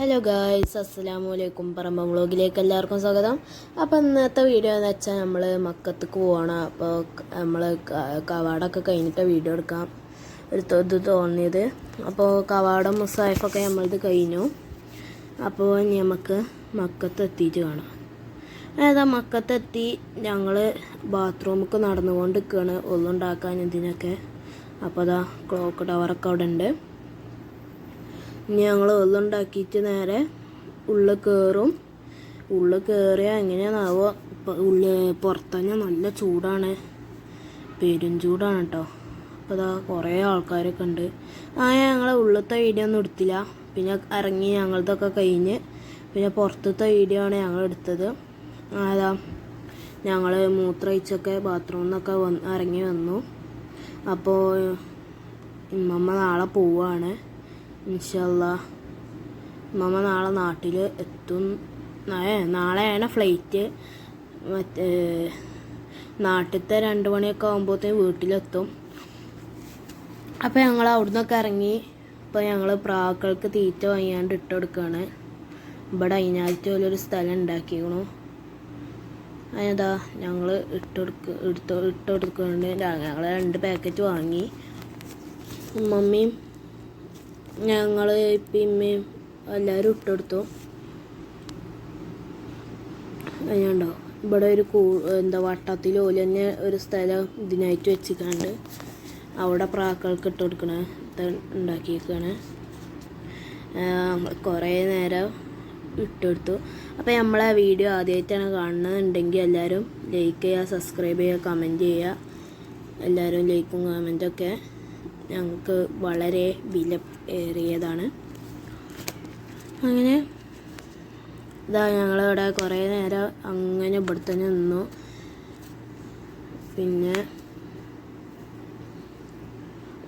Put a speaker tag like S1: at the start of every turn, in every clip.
S1: Hello guys അസ്സലാമു അലൈക്കും പറമ്പ വ്ളോഗിലേക്ക് എല്ലാവർക്കും സ്വാഗതം. അപ്പോൾ ഇന്നത്തെ വീഡിയോ എന്ന് വെച്ചാൽ നമ്മൾ മക്കത്തേക്ക് പോവാണ്. അപ്പോൾ നമ്മൾ കവാടൊക്കെ കഴിഞ്ഞിട്ട് വീഡിയോ എടുക്കാം. ഒരു ഇത് തോന്നിയത്. അപ്പോൾ കവാടം മുസാഫൊക്കെ നമ്മളത് കഴിഞ്ഞു. അപ്പോൾ നമുക്ക് മക്കത്ത് എത്തിയിട്ട് കാണാം. ഏതാ മക്കത്തെത്തി ഞങ്ങൾ ബാത്റൂമൊക്കെ നടന്നുകൊണ്ട് നിൽക്കുകയാണ് ഒന്നുണ്ടാക്കാൻ ഇതിനൊക്കെ. അപ്പോൾ അതാ ക്ലോക്ക് ടവറൊക്കെ അവിടെ ഉണ്ട് ഇനി ഞങ്ങൾ വെള്ളമുണ്ടാക്കിയിട്ട് നേരെ ഉള്ളിൽ കയറും ഉള്ളിൽ കയറിയാൽ എങ്ങനെയാണാവോ ഉള്ളിൽ പുറത്തന്നെ നല്ല ചൂടാണ്. പെരും ചൂടാണ് കേട്ടോ അപ്പോൾ അതാ കുറേ ആൾക്കാരൊക്കെ ഉണ്ട്. ആ ഞങ്ങളെ ഉള്ളത്തെ വീഡിയോ ഒന്നും എടുത്തില്ല. പിന്നെ ഇറങ്ങി ഞങ്ങളതൊക്കെ കഴിഞ്ഞ് പിന്നെ പുറത്തത്തെ വീഡിയോ ആണ് ഞങ്ങൾ എടുത്തത്. അതാ ഞങ്ങൾ മൂത്രയിച്ചൊക്കെ ബാത്റൂമിൽ നിന്നൊക്കെ വന്ന് ഇറങ്ങി വന്നു. അപ്പോൾ ഇമ്മമ്മ നാളെ പോവാണ്. ഇൻഷല്ല മമ്മ നാളെ നാട്ടിൽ എത്തും. നാളെയാണ് ഫ്ലൈറ്റ്. മറ്റേ നാട്ടിലത്തെ രണ്ട് മണിയൊക്കെ ആകുമ്പോഴത്തേക്കും വീട്ടിലെത്തും. അപ്പോൾ ഞങ്ങൾ അവിടുന്നൊക്കെ ഇറങ്ങി. ഇപ്പോൾ ഞങ്ങൾ പ്രാക്കൾക്ക് തീറ്റ വാങ്ങിയാണ്ട് ഇട്ട് കൊടുക്കുകയാണ് ഇവിടെ അതിനായിട്ട് പോലൊരു സ്ഥലം ഉണ്ടാക്കിക്കണു. അതിനെന്താ ഞങ്ങൾ ഇട്ട് എടുത്ത് ഇട്ടെടുക്കുന്നുണ്ട്. ഞങ്ങൾ രണ്ട് പാക്കറ്റ് വാങ്ങി. മമ്മിയും ഞങ്ങൾ ഇപ്പിമ്മയും എല്ലാവരും ഇട്ടെടുത്തു അതിനുണ്ടോ ഇവിടെ ഒരു കൂ എന്താ വട്ടത്തിൽ ഓൽ തന്നെ ഒരു സ്ഥലം ഇതിനായിട്ട് വെച്ചിക്കാണ്ട് അവിടെ പ്രാക്കൾക്ക് ഇട്ട് കൊടുക്കണ ഉണ്ടാക്കിയിരിക്കുകയാണ് കുറേ നേരം ഇട്ടെടുത്തു അപ്പോൾ നമ്മളെ വീഡിയോ ആദ്യമായിട്ടാണ് കാണുന്നതെന്നുണ്ടെങ്കിൽ എല്ലാവരും ലൈക്ക് ചെയ്യുക സബ്സ്ക്രൈബ് ചെയ്യുക കമന്റ് ചെയ്യുക. എല്ലാവരും ലൈക്കും കമന്റൊക്കെ ഞങ്ങൾക്ക് വളരെ വില ഏറിയതാണ്. അങ്ങനെ ഇതാ ഞങ്ങളിവിടെ കുറേ നേരം അങ്ങനെ ഇവിടെ തന്നെ നിന്നു. പിന്നെ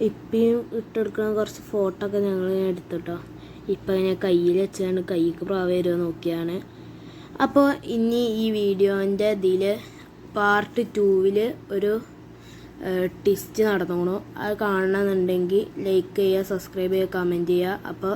S1: ഇപ്പം ഇട്ടെടുക്കുന്ന കുറച്ച് ഫോട്ടോ ഒക്കെ ഞങ്ങൾ എടുത്തിട്ടോ. ഇപ്പം ഞാൻ കയ്യിൽ വെച്ചാണ് കൈക്ക് പ്രാവേ വരുമോ നോക്കിയാണ്. അപ്പോൾ ഇനി ഈ വീഡിയോന്റെ ഇതിൽ പാർട്ട് ടൂവിൽ ഒരു ടിസ്റ്റ് നടന്നോണു. അത് കാണണമെന്നുണ്ടെങ്കിൽ ലൈക്ക് ചെയ്യുക സബ്സ്ക്രൈബ് ചെയ്യുക കമന്റ് ചെയ്യുക. അപ്പോൾ